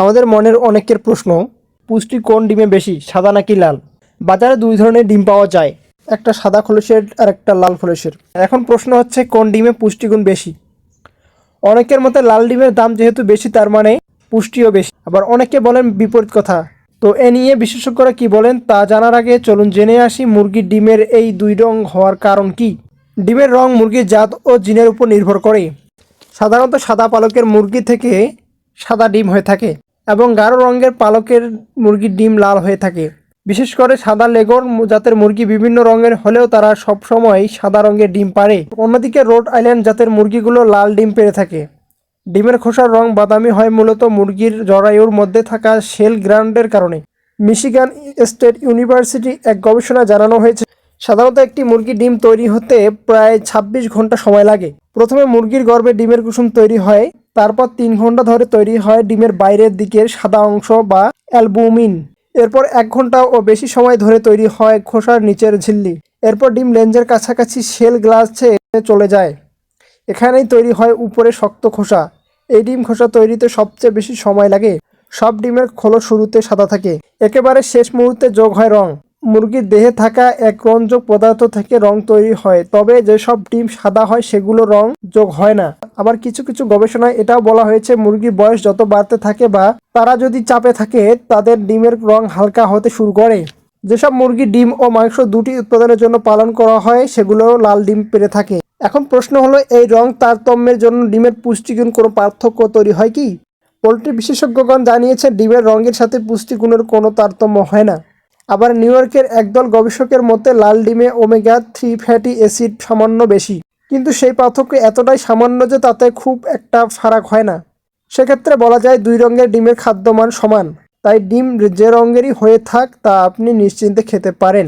আমাদের মনের অনেকের প্রশ্ন, পুষ্টি কোন ডিমে বেশি, সাদা নাকি লাল? বাজারে দুই ধরনের ডিম পাওয়া যায়, একটা সাদা খোলসের আর একটা লাল খোলসের এখন প্রশ্ন হচ্ছে, কোন ডিমে পুষ্টিগুণ বেশি? অনেকের মতে লাল ডিমের দাম যেহেতু বেশি, তার মানে পুষ্টিও বেশি। আবার অনেকে বলেন বিপরীত কথা। তো এ নিয়ে বিশেষজ্ঞরা কি বলেন, তা জানার আগে চলুন জেনে আসি মুরগির ডিমের এই দুই রং হওয়ার কারণ কি। ডিমের রং মুরগির জাত ও জিনের উপর নির্ভর করে। সাধারণত সাদা পালকের মুরগি থেকে সাদা ডিম হয়ে থাকে। এবং গাঢ় রঙের পালকের মুরগির ডিম লাল হয়ে থাকে। বিশেষ করে সাদা লেগর জাতের মুরগি বিভিন্ন রঙের হলেও তারা সবসময় সাদা রঙের ডিম পারে অন্যদিকে রোড আইল্যান্ড জাতের মুরগিগুলো লাল ডিম পেড়ে থাকে। ডিমের খোসার রং বাদামি হয় মূলত মুরগির জরায়ুর মধ্যে থাকা শেল গ্রাউন্ডের কারণে। মিশিগান স্টেট ইউনিভার্সিটি এক গবেষণায় জানানো হয়েছে, সাধারণত একটি মুরগির ডিম তৈরি হতে প্রায় ২৬ ঘণ্টা সময় লাগে। প্রথমে মুরগির গর্ভে ডিমের কুসুম তৈরি হয় তারপর তিন ঘণ্টা ধরে তৈরি হয় ডিমের বাইরের দিকের সাদা অংশ বা অ্যালবুমিন। এরপর এক ঘণ্টা ও বেশি সময় ধরে তৈরি হয় খোসার নিচের ঝিল্লি। এরপর ডিম লেন্সের কাছাকাছি শেল গ্লাসে চলে যায়। এখানেই তৈরি হয় উপরে শক্ত খোসা। এই ডিম খোসা তৈরিতে সবচেয়ে বেশি সময় লাগে। সব ডিমের খোলস শুরুতে সাদা থাকে। একেবারে শেষ মুহূর্তে যোগ হয় রং। মুরগির দেহে থাকা এক রঞ্জক পদার্থ থেকে রং তৈরি হয়, তবে যেসব ডিম সাদা হয় সেগুলো রং যোগ হয় না। আবার কিছু কিছু গবেষণায় এটাও বলা হয়েছে, মুরগির বয়স যত বাড়তে থাকে বা তারা যদি চাপে থাকে, তাদের ডিমের রং হালকা হতে শুরু করে। যেসব মুরগি ডিম ও মাংস দুটি উৎপাদনের জন্য পালন করা হয় সেগুলো লাল ডিম পেড়ে থাকে। এখন প্রশ্ন হলো, এই রং তারতম্যের জন্য ডিমের পুষ্টিগুণ কোনো পার্থক্য তৈরি হয় কি? পোলট্রি বিশেষজ্ঞগণ জানিয়েছে ডিমের রঙের সাথে পুষ্টিগুণের কোনো তারতম্য হয় না। আবার নিউ ইয়র্কের একদল গবেষকের মতে, লাল ডিমে ওমেগা থ্রি ফ্যাটি অ্যাসিড সামান্য বেশি। কিন্তু সেই পার্থক্য এতটাই সামান্য যে তাতে খুব একটা ফারাক হয় না। সেক্ষেত্রে বলা যায় দুই রঙের ডিমের খাদ্যমান সমান। তাই ডিম যে রঙেরই হয়ে থাক তা আপনি নিশ্চিন্তে খেতে পারেন।